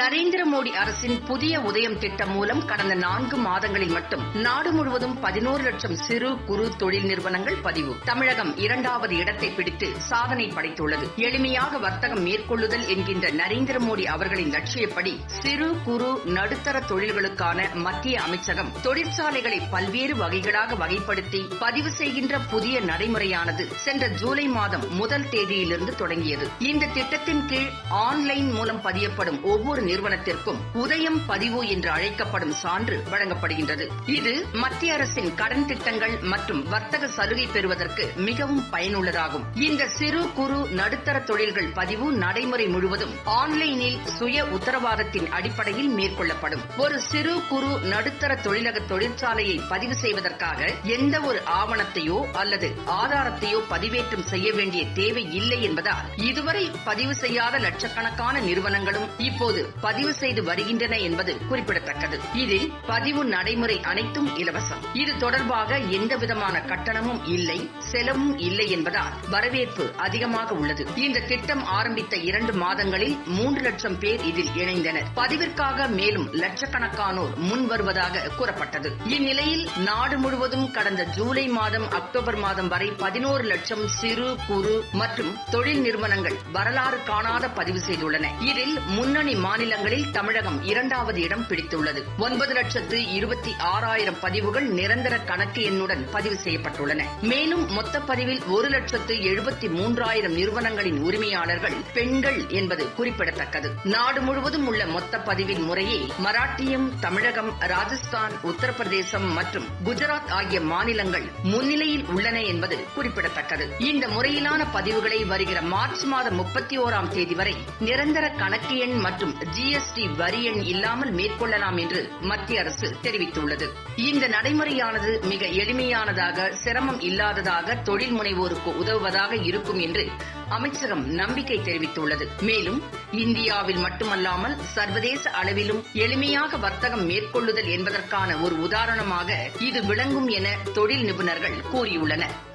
நரேந்திர மோடி அரசின் புதிய உதயம் திட்டம் மூலம் கடந்த நான்கு மாதங்களில் மட்டும் நாடு முழுவதும் பதினோரு லட்சம் சிறு குறு தொழில் நிறுவனங்கள் பதிவு. தமிழகம் இரண்டாவது இடத்தை பிடித்து சாதனை படைத்துள்ளது. எளிமையாக வர்த்தகம் மேற்கொள்ளுதல் என்கின்ற நரேந்திர மோடி அவர்களின் லட்சியப்படி சிறு குறு நடுத்தர தொழில்களுக்கான மத்திய அமைச்சகம் தொழிற்சாலைகளை பல்வேறு வகைகளாக வகைப்படுத்தி பதிவு செய்கின்ற புதிய நடைமுறையானது சென்ற ஜூலை மாதம் முதல் தேதியிலிருந்து தொடங்கியது. இந்த திட்டத்தின் கீழ் ஆன்லைன் மூலம் பதியப்படும் ஒவ்வொரு நிறுவனத்திற்கும் உதயம் பதிவு என்று அழைக்கப்படும் சான்று வழங்கப்படுகின்றது. இது மத்திய அரசின் கடன் திட்டங்கள் மற்றும் வர்த்தக சலுகை பெறுவதற்கு மிகவும் பயனுள்ளதாகும். இந்த சிறு குறு நடுத்தர தொழில்கள் பதிவு நடைமுறை முழுவதும் ஆன்லைனில் சுய உத்தரவாதத்தின் அடிப்படையில் மேற்கொள்ளப்படும். ஒரு சிறு குறு நடுத்தர தொழிலக தொழிற்சாலையை பதிவு செய்வதற்காக எந்த ஒரு ஆவணத்தையோ அல்லது ஆதாரத்தையோ பதிவேற்றம் செய்ய வேண்டிய தேவை இல்லை என்பதால் இதுவரை பதிவு செய்யாத லட்சக்கணக்கான நிறுவனங்களும் இப்போது பதிவு செய்து வருகின்றன என்பது குறிப்பிடத்தக்கது. இதில் பதிவு நடைமுறை அனைத்தும் இலவசம். இது தொடர்பாக எந்தவிதமான கட்டணமும் இல்லை செலவும் இல்லை என்பதால் வரவேற்பு அதிகமாக உள்ளது. இந்த திட்டம் ஆரம்பித்த இரண்டு மாதங்களில் மூன்று லட்சம் பேர் இதில் இணைந்தனர். பதிவிற்காக மேலும் லட்சக்கணக்கானோர் முன் வருவதாக கூறப்பட்டது. இந்நிலையில் நாடு முழுவதும் கடந்த ஜூலை மாதம் அக்டோபர் மாதம் வரை பதினோரு லட்சம் சிறு குறு மற்றும் தொழில் நிறுவனங்கள் வரலாறு காணாத பதிவு செய்துள்ளன. இதில் முன்னணி மாநில மாநிலங்களில் தமிழகம் இரண்டாவது இடம் பிடித்துள்ளது. ஒன்பது லட்சத்து இருபத்தி ஆறாயிரம் பதிவுகள் நிரந்தர கணக்கு எண்ணுடன் பதிவு செய்யப்பட்டுள்ளன. மேலும் மொத்த பதிவில் ஒரு லட்சத்து எழுபத்தி மூன்றாயிரம் நிறுவனங்களின் உரிமையாளர்கள் பெண்கள் என்பது குறிப்பிடத்தக்கது. நாடு முழுவதும் உள்ள மொத்த பதிவின் முறையே மராட்டியம் தமிழகம் ராஜஸ்தான் உத்தரப்பிரதேசம் மற்றும் குஜராத் ஆகிய மாநிலங்கள் முன்னிலையில் உள்ளன என்பது குறிப்பிடத்தக்கது. இந்த முறையிலான பதிவுகளை வருகிற மார்ச் மாதம் முப்பத்தி ஓராம் தேதி வரை நிரந்தர கணக்கு எண் மற்றும் ஜிஎஸ்டி வரி எண் இல்லாமல் மேற்கொள்ளலாம் என்று மத்திய அரசு தெரிவித்துள்ளது. இந்த நடைமுறையானது மிக எளிமையானதாக சிரமம் இல்லாததாக தொழில் முனைவோருக்கு உதவுவதாக இருக்கும் என்று அமைச்சகம் நம்பிக்கை தெரிவித்துள்ளது. மேலும் இந்தியாவில் மட்டுமல்லாமல் சர்வதேச அளவிலும் எளிமையாக வர்த்தகம் மேற்கொள்ளுதல் என்பதற்கான ஒரு உதாரணமாக இது விளங்கும் என தொழில் நிபுணர்கள் கூறியுள்ளனர்.